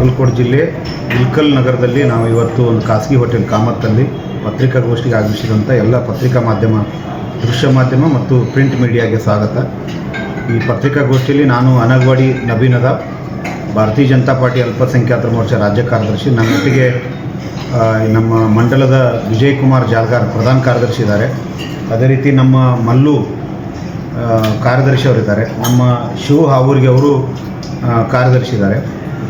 ಬಾಗಲಕೋಟೆ ಜಿಲ್ಲೆ ಇಲ್ಕಲ್ ನಗರದಲ್ಲಿ ನಾವು ಇವತ್ತು ಒಂದು ಖಾಸಗಿ ಹೋಟೆಲ್ ಕಾಮತ್ತಲ್ಲಿ ಪತ್ರಿಕಾಗೋಷ್ಠಿಗೆ ಆಗಮಿಸಿದಂಥ ಎಲ್ಲ ಪತ್ರಿಕಾ ಮಾಧ್ಯಮ, ದೃಶ್ಯ ಮಾಧ್ಯಮ ಮತ್ತು ಪ್ರಿಂಟ್ ಮೀಡಿಯಾಗೆ ಸ್ವಾಗತ. ಈ ಪತ್ರಿಕಾಗೋಷ್ಠಿಯಲ್ಲಿ ನಾನು ಅನಗವಾಡಿ ನಬೀನದ ಭಾರತೀಯ ಜನತಾ ಪಾರ್ಟಿ ಅಲ್ಪಸಂಖ್ಯಾತರ ಮೋರ್ಚಾ ರಾಜ್ಯ ಕಾರ್ಯದರ್ಶಿ. ನನ್ನೊಟ್ಟಿಗೆ ನಮ್ಮ ಮಂಡಲದ ವಿಜಯ್ ಕುಮಾರ್ ಜಾಲ್ಗಾರ್ ಪ್ರಧಾನ ಕಾರ್ಯದರ್ಶಿ ಇದ್ದಾರೆ. ಅದೇ ರೀತಿ ನಮ್ಮ ಮಲ್ಲು ಕಾರ್ಯದರ್ಶಿ ಅವರಿದ್ದಾರೆ. ನಮ್ಮ ಶಿವ ಹಾವೂರಿಗೆ ಅವರು ಕಾರ್ಯದರ್ಶಿ ಇದ್ದಾರೆ.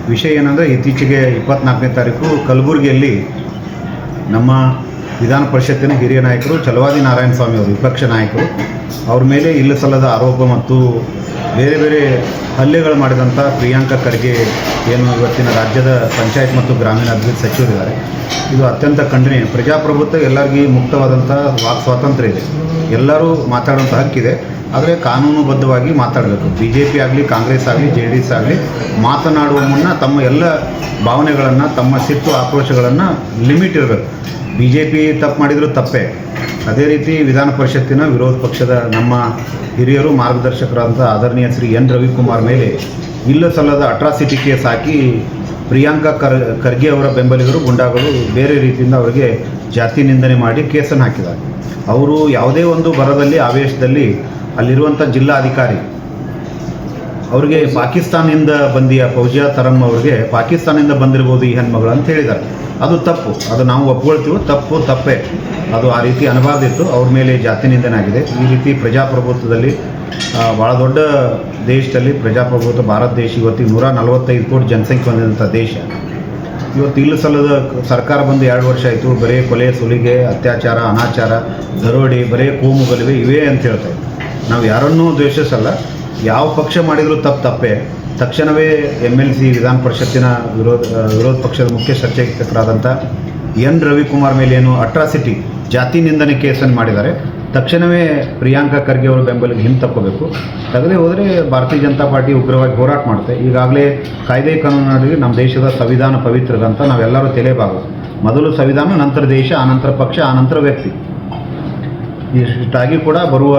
ವಿಷಯ ಏನಂದರೆ ಇತ್ತೀಚೆಗೆ ಇಪ್ಪತ್ನಾಲ್ಕನೇ ತಾರೀಕು ಕಲಬುರಗಿಯಲ್ಲಿ ನಮ್ಮ ವಿಧಾನ ಪರಿಷತ್ತಿನ ಹಿರಿಯ ನಾಯಕರು ಚಲವಾದಿ ನಾರಾಯಣ ಸ್ವಾಮಿ ಅವರು, ವಿಪಕ್ಷ ನಾಯಕರು, ಅವ್ರ ಮೇಲೆ ಇಲ್ಲ ಸಲ್ಲದ ಆರೋಪ ಮತ್ತು ಬೇರೆ ಬೇರೆ ಹಲ್ಲೆಗಳು ಮಾಡಿದಂಥ ಪ್ರಿಯಾಂಕಾ ಖರ್ಗೆ ಏನು ಇವತ್ತಿನ ರಾಜ್ಯದ ಪಂಚಾಯತ್ ಮತ್ತು ಗ್ರಾಮೀಣಾಭಿವೃದ್ಧಿ ಸಚಿವರಿದ್ದಾರೆ. ಇದು ಅತ್ಯಂತ ಖಂಡನೀಯ. ಪ್ರಜಾಪ್ರಭುತ್ವ ಎಲ್ಲರಿಗೂ ಮುಕ್ತವಾದಂಥ ವಾಕ್ ಸ್ವಾತಂತ್ರ್ಯ ಇದೆ. ಎಲ್ಲರೂ ಮಾತಾಡುವಂಥ ಹಕ್ಕಿದೆ. ಆದರೆ ಕಾನೂನುಬದ್ಧವಾಗಿ ಮಾತಾಡಬೇಕು. ಬಿ ಜೆ ಪಿ ಆಗಲಿ, ಕಾಂಗ್ರೆಸ್ ಆಗಲಿ, ಜೆ ಡಿ ಎಸ್ ಆಗಲಿ ಮಾತನಾಡುವ ಮುನ್ನ ತಮ್ಮ ಎಲ್ಲ ಭಾವನೆಗಳನ್ನು, ತಮ್ಮ ಸಿಟ್ಟು ಆಕ್ರೋಶಗಳನ್ನು ಲಿಮಿಟ್ ಇರಬೇಕು. ಬಿ ಜೆ ಪಿ ತಪ್ಪು ಮಾಡಿದರೂ ತಪ್ಪೇ. ಅದೇ ರೀತಿ ವಿಧಾನ ಪರಿಷತ್ತಿನ ವಿರೋಧ ಪಕ್ಷದ ನಮ್ಮ ಹಿರಿಯರು ಮಾರ್ಗದರ್ಶಕರಾದಂಥ ಆದರಣೀಯ ಶ್ರೀ ಎನ್ ರವಿಕುಮಾರ್ ಮೇಲೆ ಇಲ್ಲ ಸಲ್ಲದ ಅಟ್ರಾಸಿಟಿ ಕೇಸ್ ಹಾಕಿ ಪ್ರಿಯಾಂಕಾ ಕರ್, ಖರ್ಗೆ ಅವರ ಬೆಂಬಲಿಗರು, ಗುಂಡಾಗಳು ಬೇರೆ ರೀತಿಯಿಂದ ಅವರಿಗೆ ಜಾತಿ ನಿಂದನೆ ಮಾಡಿ ಕೇಸನ್ನು ಹಾಕಿದ್ದಾರೆ. ಅವರು ಯಾವುದೇ ಒಂದು ಬರದಲ್ಲಿ, ಆವೇಶದಲ್ಲಿ ಅಲ್ಲಿರುವಂಥ ಜಿಲ್ಲಾಧಿಕಾರಿ. ಅವರಿಗೆ ಪಾಕಿಸ್ತಾನದಿಂದ ಬಂದಿಯ ಫೌಜಿಯಾ ತರಮ್ ಅವರಿಗೆ ಪಾಕಿಸ್ತಾನದಿಂದ ಬಂದಿರ್ಬೋದು ಈ ಹೆಣ್ಮಗಳು ಅಂತ ಹೇಳಿದ್ದಾರೆ. ಅದು ತಪ್ಪು. ಅದು ನಾವು ಒಪ್ಕೊಳ್ತೀವಿ ತಪ್ಪು ತಪ್ಪೇ. ಅದು ಆ ರೀತಿ ಅನುವಾದಿತ್ತು ಅವ್ರ ಮೇಲೆ ಜಾತಿ ನಿಂದನಾಗಿದೆ ಈ ರೀತಿ ಪ್ರಜಾಪ್ರಭುತ್ವದಲ್ಲಿ ಭಾಳ ದೊಡ್ಡ ದೇಶದಲ್ಲಿ ಪ್ರಜಾಪ್ರಭುತ್ವ ಭಾರತ ದೇಶ ಇವತ್ತಿಗೆ ನೂರ ನಲವತ್ತೈದು ಕೋಟಿ ಜನಸಂಖ್ಯೆ ಹೊಂದಿದಂಥ ದೇಶ. ಇವತ್ತು ಇಲ್ಲಿ ಸಲ್ಲದ ಸರ್ಕಾರ ಬಂದು ಎರಡು ವರ್ಷ ಆಯಿತು. ಬರೀ ಕೊಲೆ, ಸುಲಿಗೆ, ಅತ್ಯಾಚಾರ, ಅನಾಚಾರ, ದರೋಡಿ, ಬರೀ ಕೋಮುಗಲಿವೆ. ಇವೇ ಅಂತ ಹೇಳ್ತಾರೆ ನಾವು ಯಾರನ್ನೂ ದ್ವೇಷಿಸಲ್ಲ. ಯಾವ ಪಕ್ಷ ಮಾಡಿದರೂ ತಪ್ಪು ತಪ್ಪೇ. ತಕ್ಷಣವೇ ಎಂ ಎಲ್ ಸಿ ವಿಧಾನ ಪರಿಷತ್ತಿನ ವಿರೋಧ ವಿರೋಧ ಪಕ್ಷದ ಮುಖ್ಯ ಸಚೇತಕರಾದಂಥ ಎನ್ ರವಿಕುಮಾರ್ ಮೇಲೆ ಏನು ಅಟ್ರಾಸಿಟಿ, ಜಾತಿ ನಿಂದನೆ ಕೇಸನ್ನು ಮಾಡಿದ್ದಾರೆ. ತಕ್ಷಣವೇ ಪ್ರಿಯಾಂಕಾ ಖರ್ಗೆ ಅವರ ಬೆಂಬಲಿಗೆ ಹಿಂದೆ ತಕ್ಕೋಬೇಕು. ತಗದೇ ಹೋದರೆ ಭಾರತೀಯ ಜನತಾ ಪಾರ್ಟಿ ಉಗ್ರವಾಗಿ ಹೋರಾಟ ಮಾಡುತ್ತೆ. ಈಗಾಗಲೇ ಕಾಯ್ದೆ ಕಾನೂನಿನಲ್ಲಿ ನಮ್ಮ ದೇಶದ ಸಂವಿಧಾನ ಪವಿತ್ರದಂತ ನಾವೆಲ್ಲರೂ ತಲೆಬಾಗು. ಮೊದಲು ಸಂವಿಧಾನ, ನಂತರ ದೇಶ, ಆನಂತರ ಪಕ್ಷ, ಆನಂತರ ವ್ಯಕ್ತಿ. ಇಷ್ಟಾಗಿ ಕೂಡ ಬರುವ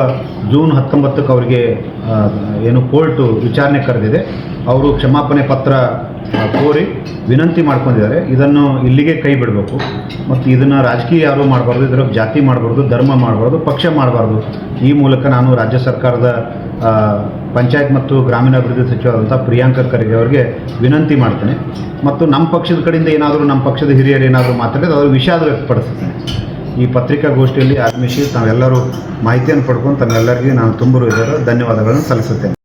ಜೂನ್ ಹತ್ತೊಂಬತ್ತಕ್ಕೆ ಅವರಿಗೆ ಏನು ಕೋರ್ಟು ವಿಚಾರಣೆ ಕರೆದಿದೆ. ಅವರು ಕ್ಷಮಾಪಣೆ ಪತ್ರ ಕೋರಿ ವಿನಂತಿ ಮಾಡ್ಕೊಂಡಿದ್ದಾರೆ. ಇದನ್ನು ಇಲ್ಲಿಗೆ ಕೈ ಬಿಡಬೇಕು. ಮತ್ತು ಇದನ್ನು ರಾಜಕೀಯ ಯಾರೂ ಮಾಡಬಾರ್ದು, ಇದರ ಜಾತಿ ಮಾಡಬಾರ್ದು, ಧರ್ಮ ಮಾಡಬಾರ್ದು, ಪಕ್ಷ ಮಾಡಬಾರ್ದು. ಈ ಮೂಲಕ ನಾನು ರಾಜ್ಯ ಸರ್ಕಾರದ ಪಂಚಾಯತ್ ಮತ್ತು ಗ್ರಾಮೀಣಾಭಿವೃದ್ಧಿ ಸಚಿವರಾದಂಥ ಪ್ರಿಯಾಂಕ ಖರ್ಗೆ ಅವರಿಗೆ ವಿನಂತಿ ಮಾಡ್ತೇನೆ. ಮತ್ತು ನಮ್ಮ ಪಕ್ಷದ ಕಡೆಯಿಂದ ಏನಾದರೂ, ನಮ್ಮ ಪಕ್ಷದ ಹಿರಿಯರು ಏನಾದರೂ ಮಾತಾಡಿದ್ರೆ ಅದರ ವಿಷಾದ ವ್ಯಕ್ತಪಡಿಸ್ತೇನೆ ಈ ಪತ್ರಿಕಾಗೋಷ್ಠಿಯಲ್ಲಿ ಆಗಮಿಸಿ ತಾವೆಲ್ಲರೂ ಮಾಹಿತಿಯನ್ನು ಪಡ್ಕೊಂಡು ತಮ್ಮೆಲ್ಲರಿಗೂ ನಾನು ತುಂಬ ಧನ್ಯವಾದಗಳನ್ನು ಸಲ್ಲಿಸುತ್ತೇನೆ.